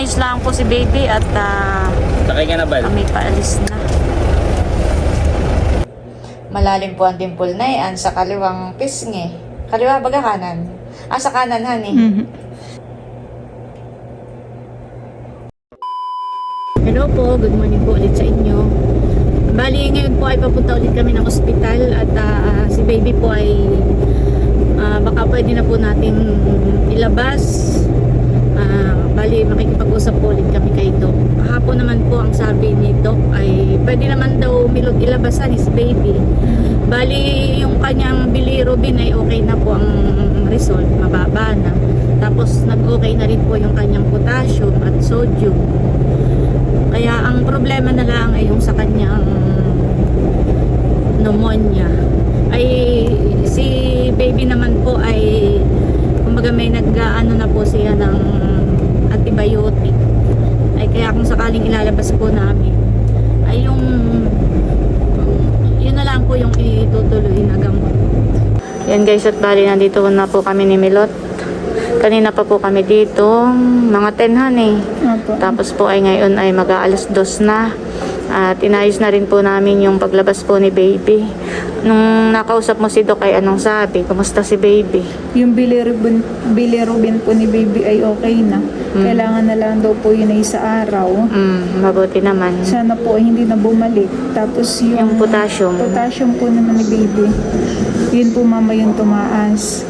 Inaayos lang po si baby at ah, Sakay ka na ba? kami paalis na. Malalim po ang dimple na yan sa kaliwang pisngi. Kaliwa baga kanan? Ah, sa kanan, honey. Hello po, good morning po ulit sa inyo. Bali, ngayon po ay papunta ulit kami ng ospital at ah, si baby po ay ah, baka pwede na po nating ilabas. Bali, makikipag-usap po ulit kami kay Doc. Kahapon naman po ang sabi ni Doc ay pwede naman daw milot ilabasan si baby. Bali, yung kanyang bilirubin ay okay na po ang result, mababa na. Tapos nag-okay na rin po yung kanyang potassium at sodium. Kaya ang problema na lang ay yung sa kanyang pneumonia. Ay si baby naman po ay kumbaga may nag-ano na po siya ng antibiotic. Ay kaya kung sakaling ilalabas po namin ay yung yun na lang po yung itutuloy na gamot. Yan guys at bali nandito na po kami ni Milot. Kanina pa po kami dito, mga 10 han eh. Tapos po ay ngayon ay mag-aalas dos na. At inayos na rin po namin yung paglabas po ni baby. Nung nakausap mo si Doc ay anong sabi? Kumusta si baby? Yung bilirubin, bilirubin po ni baby ay okay na. Kailangan na lang daw po yun ay sa araw. Mm, mabuti naman. Sana po ay hindi na bumalik. Tapos yung, Yung potassium. potassium po naman ni baby, yun po mama yung tumaas.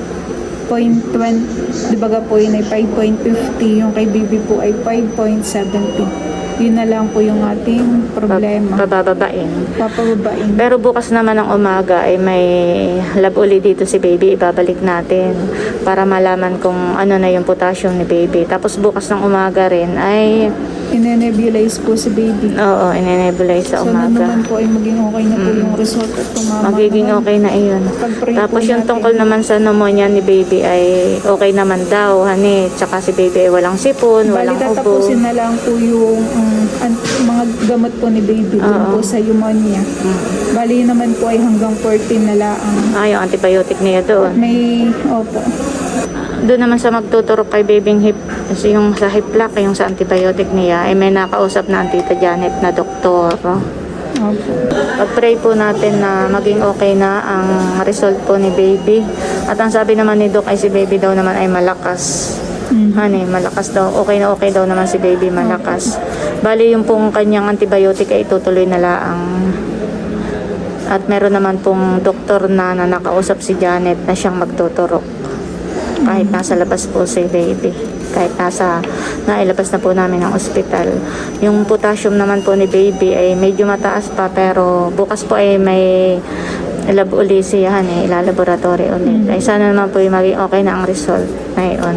0.20, di ba ga po yun ay 5.50, yung kay baby po ay 5.70. Yun na lang po yung ating problema. Pabababain. Papababain. Pero bukas naman ng umaga ay may lab uli dito si baby. Ibabalik natin para malaman kung ano na yung potassium ni baby. Tapos bukas ng umaga rin ay Inenebulize po si baby. oo, inenebulize sa umaga. naman po ay maging okay na po yung result at tumama. Magiging naman. okay na iyon. Tapos po yung natin. tungkol naman sa pneumonia ni baby ay okay naman daw, hani. Tsaka si baby ay walang sipon, Bali, walang ubo. tatapusin na lang po yung um, mga gamot po ni baby Oo. po sa pneumonia. Bali naman po ay hanggang 14 na lang. Ay, yung antibiotic niya doon. May, opo. Doon naman sa magtuturok kay babyng hip, kasi yung sa hip lock, yung sa antibiotic niya, ay may nakausap na ang tita Janet na doktor. Pag-pray po natin na maging okay na ang result po ni baby. At ang sabi naman ni Doc ay si baby daw naman ay malakas. Mhm. Honey, malakas daw. Okay na okay daw naman si baby, malakas. Bali yung pong kanyang antibiotic ay tutuloy na laang. At meron naman pong doktor na, na nakausap si Janet na siyang magtuturok. Kahit nasa labas po si baby. Kahit nasa, nailabas na po namin ng ospital. Yung potassium naman po ni baby ay medyo mataas pa pero bukas po ay may lab uli siya eh, ilalaboratory ulit. Ay sana naman po yung maging okay na ang result ngayon.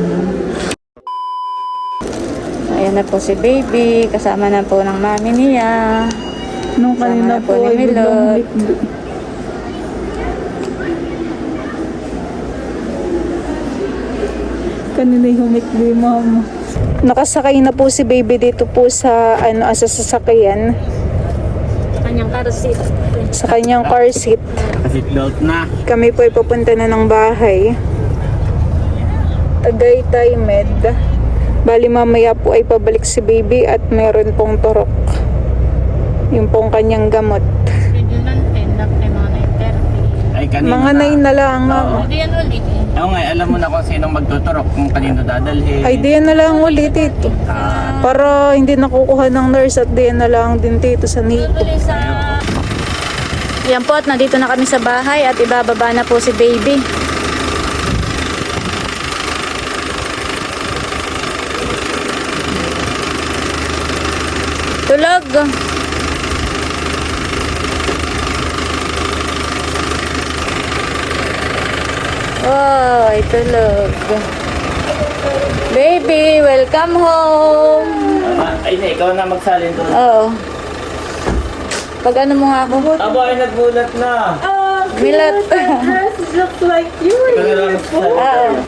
Ayan na po si baby, kasama na po ng mami niya. Nung kanina po po ni ay biglang Milot. humikbi. Kanina yung humikbi, mama. Nakasakay na po si baby dito po sa ano sa sasakyan Kanyang car seat. sa kanyang car seat. Seatbelt na. Kami po ay papunta na ng bahay. Tagaytay Med. Bali mamaya po ay pabalik si baby at meron pong torok. Yung pong kanyang gamot. Medyo lang 10, lang mga 9.30. Ay, kanina Mga nine na lang. Ma'am. Hindi yan ulit. Oo nga, alam mo na kung sinong magtuturok, kung kanino dadalhin. Ay, diyan na lang ulit ito. Ah, Para hindi nakukuha ng nurse at diyan na lang din dito sa nito. Yan po at nandito na kami sa bahay at ibababa na po si baby. Tulog. Ay, tulog. Baby, welcome home. ah, ay, na, ikaw na magsalin doon. Oo. Pag ano mo nga ako? Aba, ay nagbulat na. Milat. looks like you. Ikaw na lang magsalin. Oo.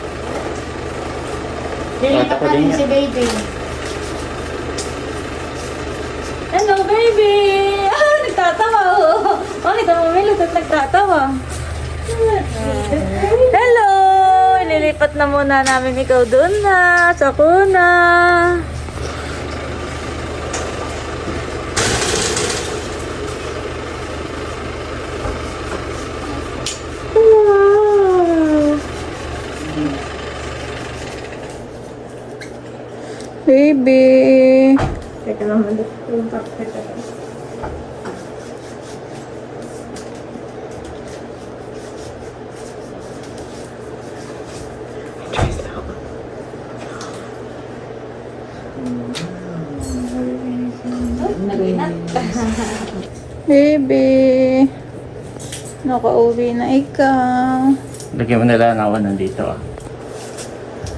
Lilipat natin si baby. Hello, baby! Ah, nagtatawa oh. Bakit ang mamilit at nagtatawa? Hello! Iikot na muna namin ikaw doon na, sa kuna. Wow. Baby. Teka lang, mag-print up. Nakauwi na ikaw. Lagyan mo nila ng ano dito ah.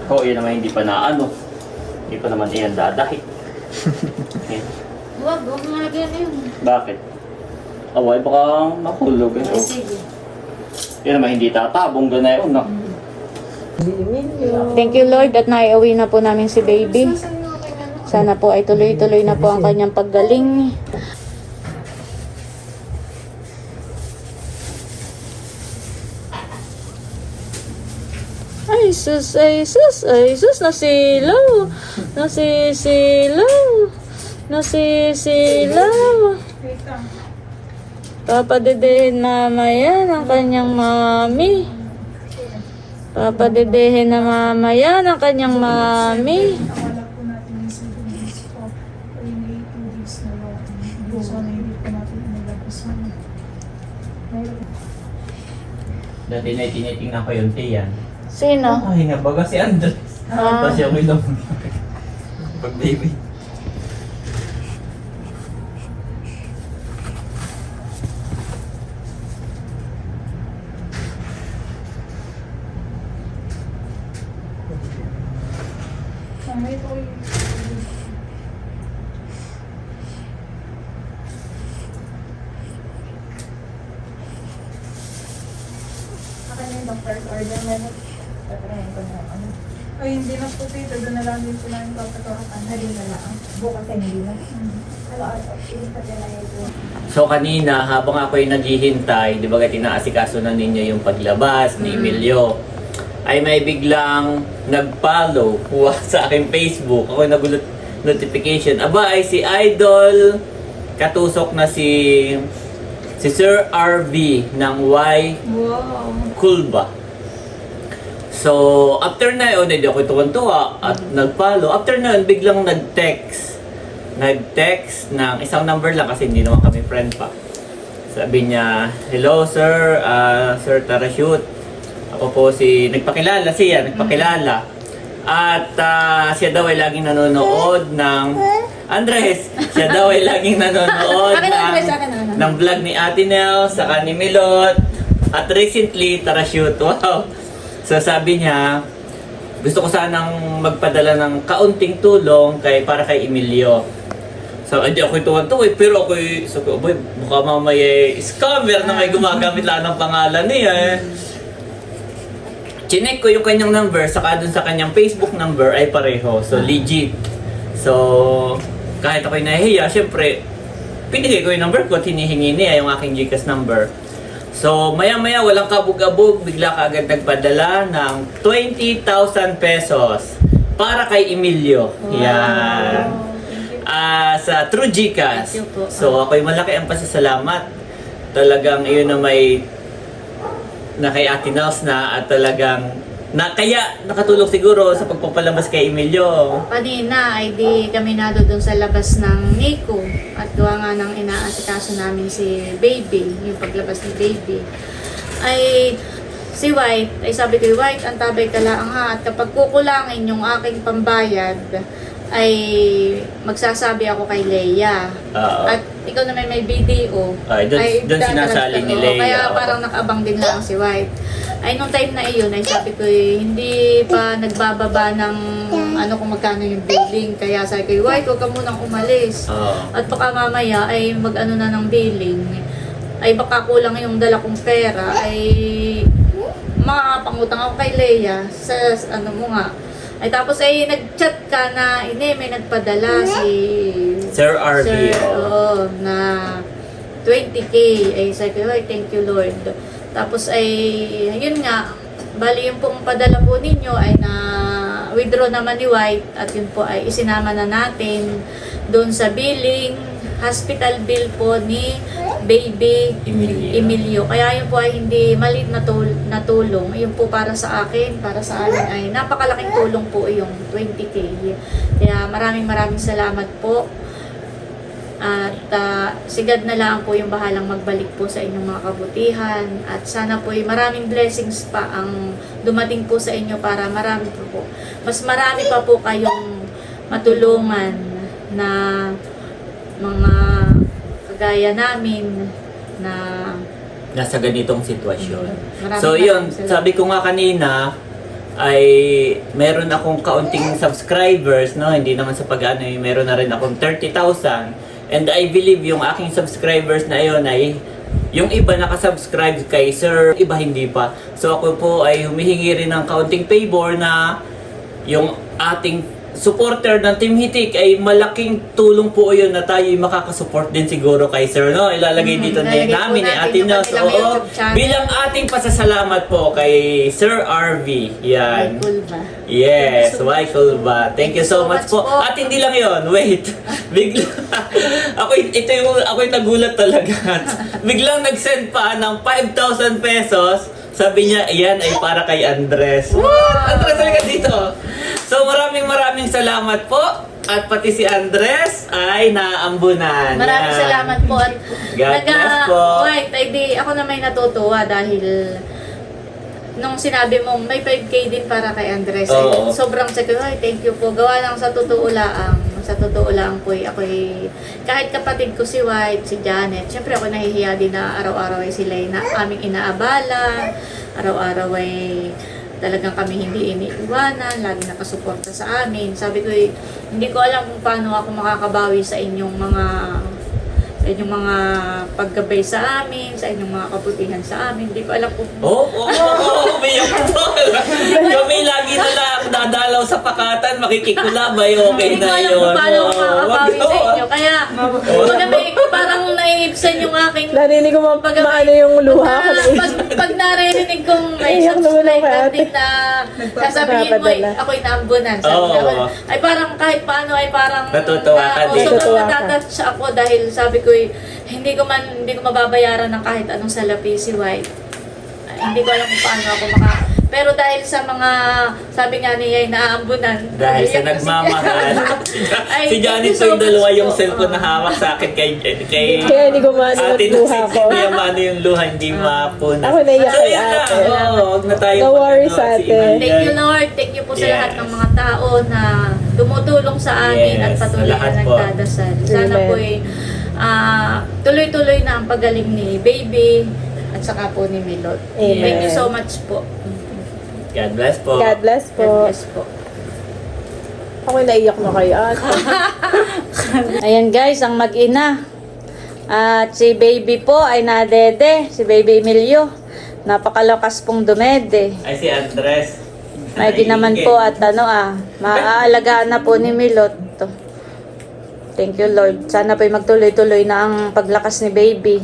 Oo, yun naman hindi pa na ano. Hindi pa naman iyan dadahi. Eh, Huwag, huwag mo lagyan na yun. Bakit? Away, baka mahulog eh. Oh. Sige. Yun naman hindi tatabong ganay yun. No? Thank you Lord at naiuwi na po namin si baby. Sana po ay tuloy-tuloy na po ang kanyang paggaling. Ay, sus, ay, sus, ay, sus, nasisilaw. Nasisilaw. Nasisilaw. Papadedehin mamaya ng kanyang mami. Papadedehin na mamaya ng kanyang mami. Wala po natin yung CDs ko. Ay, may 2 days na lang. So, hindi po natin inilabas mo. Dati na tinitingnan ko yung tiyan. Sino? Ay, nga baga si Andres. Ah. Tapos yung ilong. Pag baby. May ito yung Ay, hindi na po dito. Doon na lang din po namin papatawakan. Hindi na lang. Bukas ay hindi na. So kanina, habang ako'y naghihintay, di ba kaya tinaasikaso na ninyo yung paglabas ni Emilio, ay may biglang nag-follow wa- sa aking Facebook. Ako nagulat notification. Aba, ay si Idol katusok na si si Sir RV ng Y Wow. Kulba. So, after na yun, hindi ako tuwan-tuwa at nag-follow. After na yun, biglang nag-text. Nag-text ng isang number lang kasi hindi naman kami friend pa. Sabi niya, Hello sir, Ah, Sir Tarashoot. Ako po si, nagpakilala siya, nagpakilala. At ah, siya daw ay laging nanonood ng, Andres, siya daw ay laging nanonood Akin na, ng, Andres, akin na, akin na. ng vlog ni Ate Nel, saka ni Milot, at recently, Tarashoot. Wow! So sabi niya, gusto ko sanang magpadala ng kaunting tulong kay para kay Emilio. So, hindi ako tuwan-tuwa eh, pero ako sabi ko, boy, baka mamaya eh, scammer na may gumagamit lang ng pangalan niya eh. Chinek ko yung kanyang number, saka dun sa kanyang Facebook number ay pareho. So, legit. So, kahit ako'y nahihiya, syempre, pinigay ko yung number ko at hinihingi niya yung aking Gcash number. So, maya-maya, walang kabog-abog, bigla ka agad nagpadala ng 20,000 pesos para kay Emilio. Yan. Ah, sa True Gcash. So, ako'y malaki ang pasasalamat. Talagang iyon na may na kay Ate Nels na at talagang na kaya nakatulong siguro sa pagpapalabas kay Emilio. Kanina ay di kami nado doon sa labas ng Nico at gawa nga ng inaasikaso namin si Baby, yung paglabas ni Baby. Ay si White, ay sabi ko, White, antabay ka lang ha at kapag kukulangin yung aking pambayad, ay magsasabi ako kay Leia. Oo. At ikaw naman may video. Ay, dun- dun sinasali ni oo, Leia, Kaya oo. parang nakaabang din lang si White. Ay, nung time na iyon, ay sabi ko, eh, hindi pa nagbababa ng ano kung magkano yung billing. Kaya sabi ko, White, huwag ka munang umalis. Oo. At baka mamaya ay mag-ano na ng billing. Ay baka kulang yung dala kong pera. Ay makakapangutang ako kay Leia sa ano mo nga. Ay tapos ay nag-chat ka na, ini may nagpadala si Sir RV. Sir, oo. na 20k. Ay sabi ko, ay thank you Lord. Tapos ay, yun nga, bali yung pong padala po ninyo ay na withdraw naman ni White at yun po ay isinama na natin doon sa billing hospital bill po ni baby Emilio. Emilio. Kaya yun po ay hindi maliit na, tul- na tulong. Yun po para sa akin, para sa amin ay napakalaking tulong po yung 20k. Kaya maraming maraming salamat po. At ah, sigad na lang po yung bahalang magbalik po sa inyong mga kabutihan. At sana po maraming blessings pa ang dumating po sa inyo para marami po po. Mas marami pa po kayong matulungan na mga kagaya namin na nasa ganitong sitwasyon. Maraming So yun, sabi ko nga kanina ay meron akong kaunting subscribers, no? Hindi naman sa pag-ano, eh, meron na rin akong 30,000. And I believe yung aking subscribers na yun ay yung iba nakasubscribe kay Sir, iba hindi pa. So ako po ay humihingi rin ng kaunting favor na yung ating supporter ng Team Hitik ay malaking tulong po yun na tayo ay makakasupport din siguro kay Sir, no? Ilalagay Mhm, dito po namin ni Ate kanilang Oo, bilang ating pasasalamat po kay Sir RV. Yan. Ba? Yes, so cool ba? Thank you so much po. po. At hindi lang yon wait. Bigla, ako, ito yung, ako yung nagulat talaga. Biglang nag-send pa ng 5,000 pesos. Sabi niya, yan ay para kay Andres. What? Andres, talaga dito. So maraming maraming salamat po. At pati si Andres ay naambunan. Maraming Yan. salamat po at God bless po. Wait, ay di ako na may natutuwa dahil nung sinabi mong may 5k din para kay Andres, ay Oo. sobrang sabi ko, ay thank you po. Gawa lang sa totoo lang, sa totoo lang po, ako kahit kapatid ko si White, si Janet, syempre ako nahihiya din na araw-araw ay sila na aming inaabala, araw-araw ay talagang kami hindi iniiwanan, lagi nakasuporta sa amin. Sabi ko, eh, hindi ko alam kung paano ako makakabawi sa inyong mga sa inyong mga paggabay sa amin, sa inyong mga kabutihan sa amin. Hindi ko alam kung Oo, oo, oo, umiyak po. Kami lagi na lang dadalaw sa pakatan, makikikulabay, okay hindi ko na alam yun. kung paano wag- sa inyo. Kaya, kumbaga may parang naiibsan yung aking Narinig ko ma- Pag- maano yung luha ko pag, na pag, pag naririnig kong may Iyak naman ako subscriber kay ate. din na sasabihin mo, Nagpapadala. ako inaambunan. Sabi Oo. ko, ay parang kahit paano ay parang Natutuwa ka na- din. sobrang Natutuwa ka. natatouch ako dahil sabi ko, eh, hindi ko man hindi ko mababayaran ng kahit anong salapi si White. Ay, hindi ko alam kung paano ako maka pero dahil sa mga sabi nga niya ay naaambunan Dahil sa nagmamahal. Ay, si you po so yung dalawa yung cellphone na hawak sa akin kay kay Kaya hindi ko maano Ate yung luha ko. Hindi yung maano yung luha, hindi mapuna. Ako naiyak So kay yun lang, ate. oo, huwag na tayo. No worries, si Inay. Thank you Lord, thank you po sa lahat ng mga tao na tumutulong sa amin at patuloy sa na nagdadasal. Sana po ay ah, tuloy-tuloy na ang pagaling ni Baby at saka po ni Milot. Amen. Thank you so much po. God bless po. God bless God po. bless po. Ako naiyak na kay ate. Ayan guys, ang mag-ina. At si baby po ay nadede, si baby Emilio. Napakalakas pong dumede. Ay si Andres. May naman po at ano ah, maaalagaan na po ni Milot. Thank you Lord. Sana po magtuloy-tuloy na ang paglakas ni baby.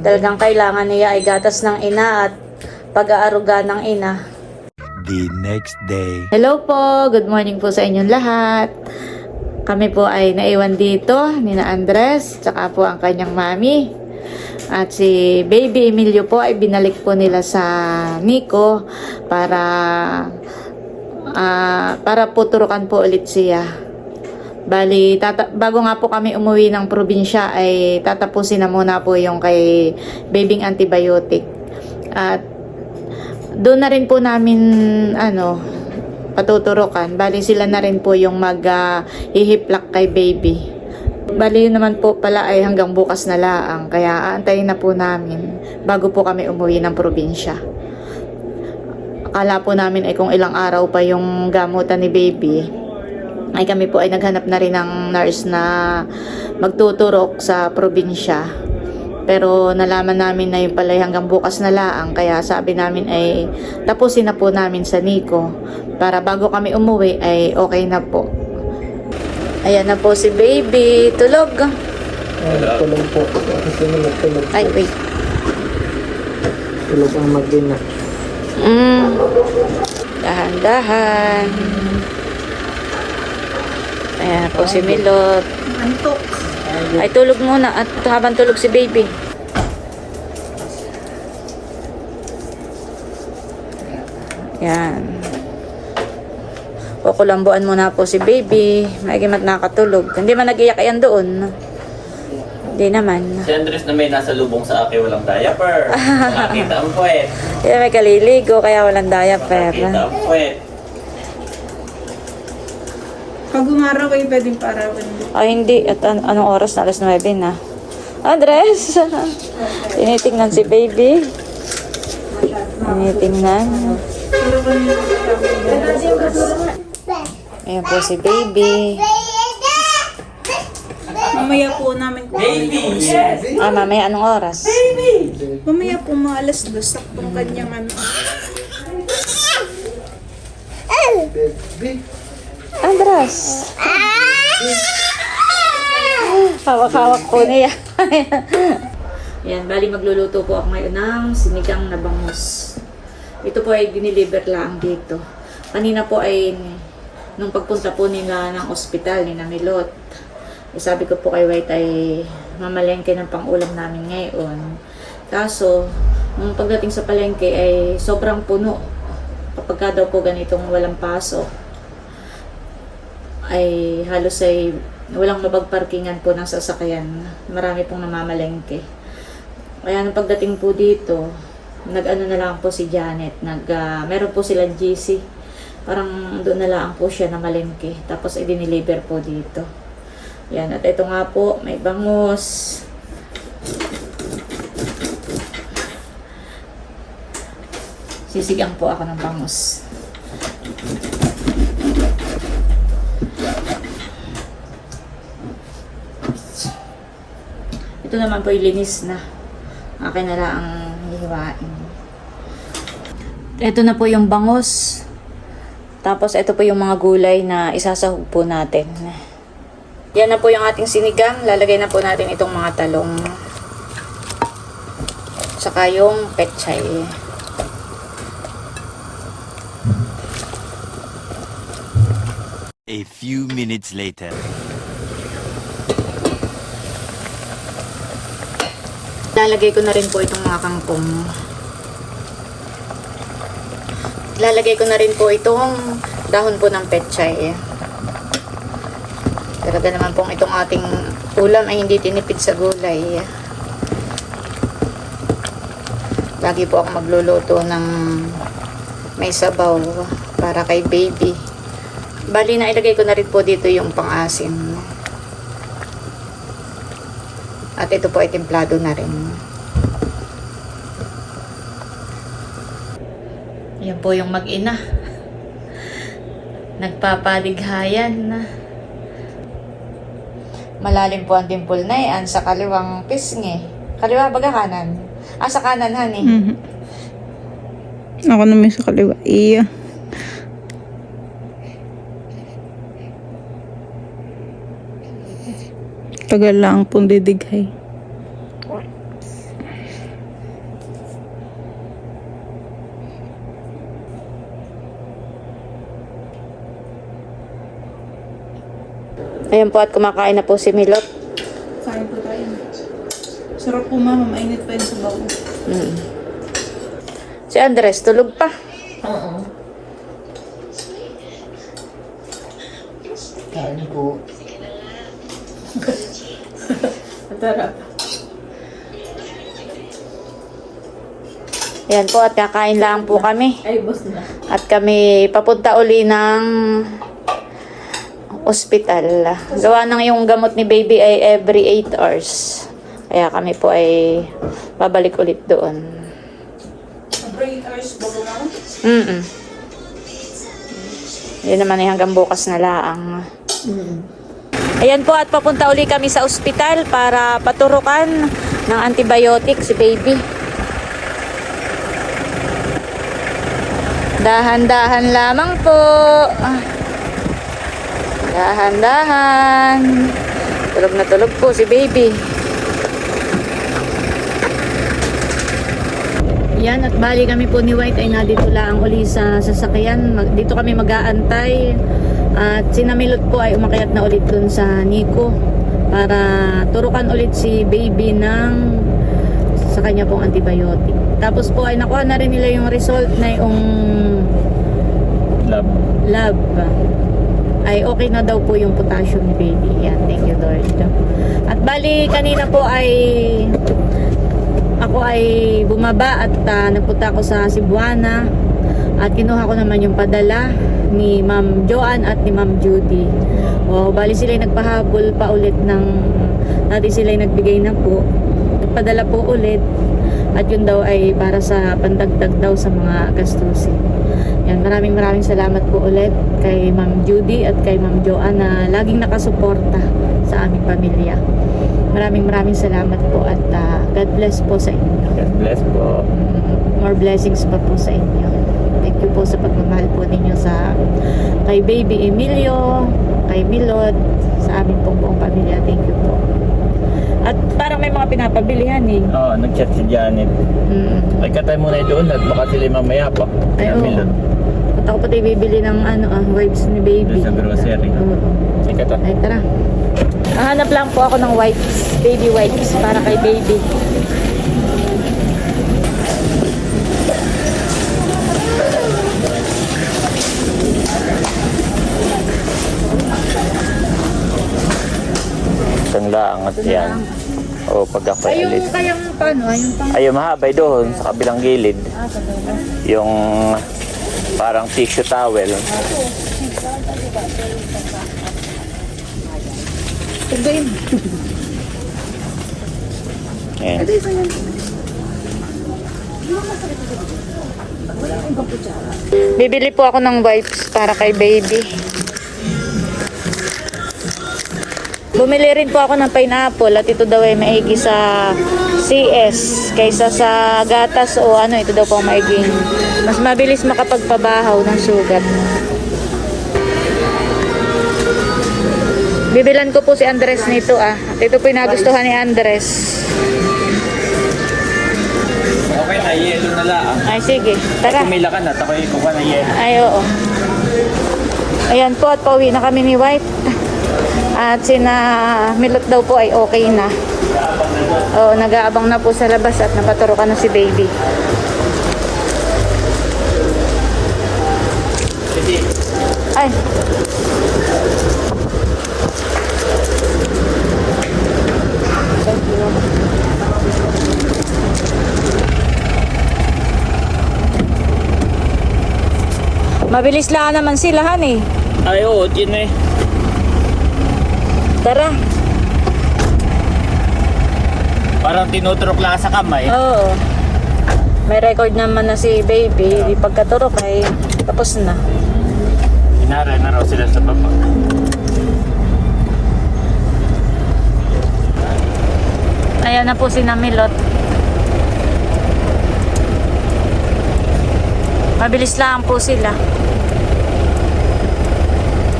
Talagang kailangan niya ay gatas ng ina at pag-aaruga ng ina. the next day. Hello po, good morning po sa inyong lahat. Kami po ay naiwan dito ni na Andres, tsaka po ang kanyang mami. At si baby Emilio po ay binalik po nila sa Nico para ah, para po turukan po ulit siya. Bali, tata- bago nga po kami umuwi ng probinsya ay tatapusin na muna po yung kay babying antibiotic. At doon na rin po namin ano patuturukan. Bali sila na rin po yung mag ah, ihiplak kay baby. Bali yun naman po pala ay hanggang bukas na laang. Kaya aantayin na po namin bago po kami umuwi ng probinsya. Akala po namin ay kung ilang araw pa yung gamutan ni baby ay kami po ay naghanap na rin ng nurse na magtuturok sa probinsya. Pero nalaman namin na yung pala ay hanggang bukas na laang. Kaya sabi namin ay tapusin na po namin sa Nico. Para bago kami umuwi ay okay na po. Ayan na po si baby. Tulog. Tulog po. Kasi tulog. Ay, wait. Tulog ang mag-ina. Mm. Dahan-dahan. Ayan na po si Milot. Antok. Ay, tulog muna at habang tulog si baby. Yan. Kukulambuan muna po si baby. Maigimat nakatulog. Hindi man nag-iyak yan doon. Hindi naman. Si Andres na may nasa lubong sa akin, walang diaper. Makakita ang puwet. Kaya may kaliligo, kaya walang diaper. Makakita ang puwet. Pag umaraw kayo, pwedeng parawan din. Ay, hindi. At an- anong oras na? Alas 9 na. Andres! Tinitingnan si baby. Tinitingnan. Ayan po si baby. Mamaya po namin kung Baby! Ah, mamaya anong oras? Mamaya po mga alas dos, saktong kanyang ano. Andres! Hawak-hawak po niya. Yan, bali magluluto po ako ngayon ng sinigang na bangus. Ito po ay diniliver lang dito. Kanina po ay nung pagpunta po nila ng ospital ni Milot. Eh, sabi ko po kay White ay mamalengke ng pangulam namin ngayon. Kaso, nung pagdating sa palengke ay sobrang puno. Kapag ka daw po ganitong walang pasok, ay halos ay walang mabagparkingan po ng sasakyan. Marami pong namamalengke. Kaya nung pagdating po dito, nag-ano na lang po si Janet. Nag, ah, meron po silang GC. Parang doon na lang po siya na malengke. Tapos i-deliver po dito. Yan. At ito nga po, may bangus. Sisigang po ako ng bangus. Ito naman po linis na. Akin na lang ang hihiwain. Ito na po yung bangus. Tapos ito po yung mga gulay na isasahog po natin. Yan na po yung ating sinigang. Lalagay na po natin itong mga talong. Saka yung pechay. A few minutes later. Lalagay ko na rin po itong mga kangkong. Lalagay ko na rin po itong dahon po ng pechay. Talaga naman pong itong ating ulam ay hindi tinipid sa gulay. Lagi po ako magluluto ng may sabaw para kay baby. Bali na ilagay ko na rin po dito yung pang-asim. At ito po ay templado na rin. Yan po yung mag-ina. Nagpapalighayan. Malalim po ang dimple na yan sa kaliwang pisngi. Kaliwa baga kanan? Ah, sa kanan, honey. Mhm. Ako naman sa kaliwa. Iya. Tagal lang pong didighay. Ayan po at kumakain na po si Milot. Kain po tayo. Sarap po mama, mainit pa yun sa bawo. Mm. Si Andres, tulog pa. Oo. Kain po. Tara. Ayan po at kakain lang po kami. Ay, boss na. At kami papunta uli ng ospital. Gawa ng yung gamot ni baby ay every 8 hours. Kaya kami po ay babalik ulit doon. Every 8 hours bago na ako? Mm Yun naman ay hanggang bukas na laang. Ayan po at papunta uli kami sa ospital para paturukan ng antibiotic si baby. Dahan-dahan lamang po. Dahan-dahan. Tulog na tulog po si baby. Yan at bali kami po ni White ay nandito lang uli sa sasakyan. Dito kami mag-aantay. At sinamilot po ay umakyat na ulit dun sa Nico. para turukan ulit si baby ng sa kanya pong antibiotic. Tapos po ay nakuha na rin nila yung result na yung Love. lab ay okay na daw po yung potassium ni baby. Yan, thank you Lord. At bali kanina po ay ako ay bumaba at ah, nagpunta ako sa Cebuana at kinuha ko naman yung padala ni Ma'am Joanne at ni Ma'am Judy. O, bali sila nagpahabol pa ulit ng dati sila ay nagbigay na po. Nagpadala po ulit at yun daw ay para sa pandagdag daw sa mga gastusin. Yan, maraming maraming salamat po ulit kay Ma'am Judy at kay Ma'am Joanne na laging nakasuporta sa aming pamilya. Maraming maraming salamat po at ah, God bless po sa inyo. God bless po. More blessings pa po sa inyo. You po sa pagmamahal po ninyo sa kay Baby Emilio, kay Milot, sa aming pong buong pamilya. Thank you po. At parang may mga pinapabilihan eh. Oo, nag-chat si Janet. Mm. Ay, katay muna doon at baka sila mamaya pa. Ay, oo. Milon. At ako pati bibili ng ano ah, wipes ni baby. Doon sa grocery. Oo. Ay, kata. Ay, tara. Hanap lang po ako ng wipes, baby wipes para kay baby. Isang laang at yan. O, pag ako Ay, yung alis. kayang paano, ay yung pang... Ay, yung mahabay doon sa kabilang gilid. Yung parang tissue towel. Tigbayin. Ayan. Bibili po ako ng wipes para kay baby. Bumili rin po ako ng pineapple at ito daw ay maigi sa CS kaysa sa gatas o ano ito daw po maiging mas mabilis makapagpabahaw ng sugat. Bibilan ko po si Andres nito ah. At ito po yung nagustuhan ni Andres. Okay na, yelo na lang. Ay sige, tara. Pumila ka na, takoy kuha na yelo. Ay, oo. Ayan po at pauwi na kami ni White. At sina Milot daw po ay okay na. Oo, nag-aabang na po sa labas at napaturokan na si baby. Ay. Mabilis lang naman sila, han eh. Ay, oo, yun eh. Tara. Parang tinuturok lang sa kamay. Oo. May record naman na si baby. Di pagkaturok ay tapos na. Inara na raw sila sa baba. Ayan na po si Namilot. Mabilis lang po sila.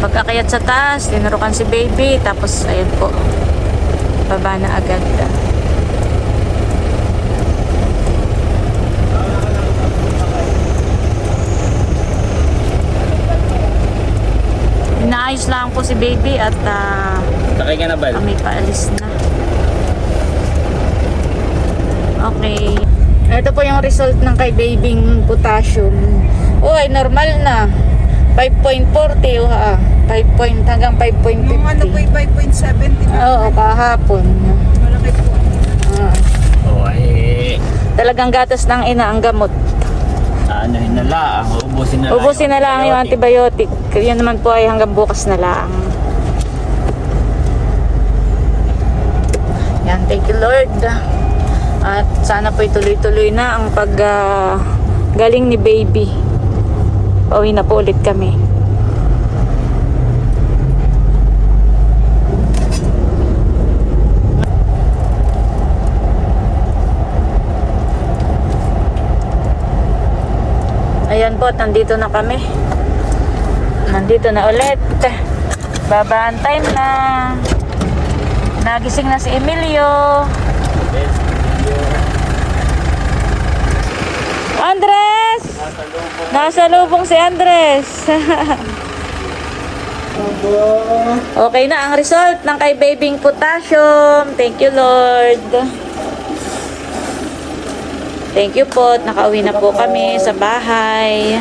Pagkakayat sa taas, tinurukan si baby, tapos ayan po. Baba na agad. Inaayos lang po si baby at ah, Takay ka na ba? kami paalis na. Okay. Ito po yung result ng kay babying potassium. Uy, normal na. 5.40 oh, ha. 5 point, hanggang 5.50. Yung ano po yung 5.70 Oo, kahapon. malaki po. Ah. Oo, ay. Talagang gatas ng ina ang gamot. Ano yun na lang. Ubusin na lang. Ubusin na lang yung antibiotic. Yun naman po ay hanggang bukas na lang. Yan, thank you Lord. At sana po tuloy-tuloy na ang pag ah, galing ni baby. Pauwi na po ulit kami. Ayan po, nandito na kami. Nandito na ulit. Babaan time na. Nagising na si Emilio. Andres! Nasa lubong si Andres. Okay na ang result ng kay Babing Potassium. Thank you, Lord. Thank you po. Nakauwi na po kami sa bahay.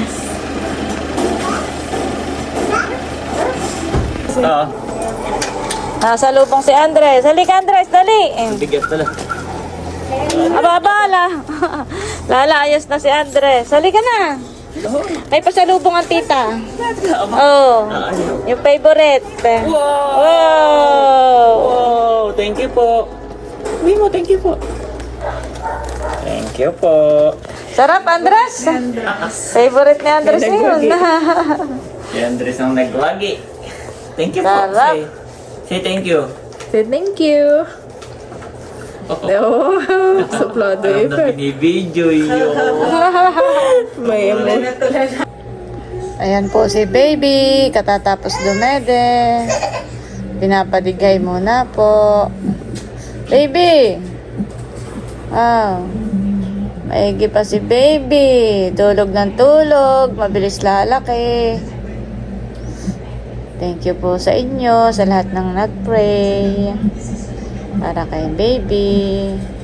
Oo. Nasa lubong si Andres. Halika, Andres. Dali. Bigat pala. Aba, aba, la. Lala, ayos na si Andres. Halika na. May pasalubong ang tita. Oh, yung favorite. Wow! Wow! Wow! Thank you po. Uwi mo, thank you po. Thank you po. Sarap, Andres. Favorite ni Andres yun. Si Andres ang nagwagi. Thank you po. Sarap. Say, say thank you. Say thank you. Oh, suplado Alam na binibidyo yun. May Ayan po si baby. Katatapos dumede. Pinapadigay muna po. Baby! Ah. Maigi pa si baby. Tulog ng tulog. Mabilis lalaki. Thank you po sa inyo, sa lahat ng nag-pray. Para kay baby.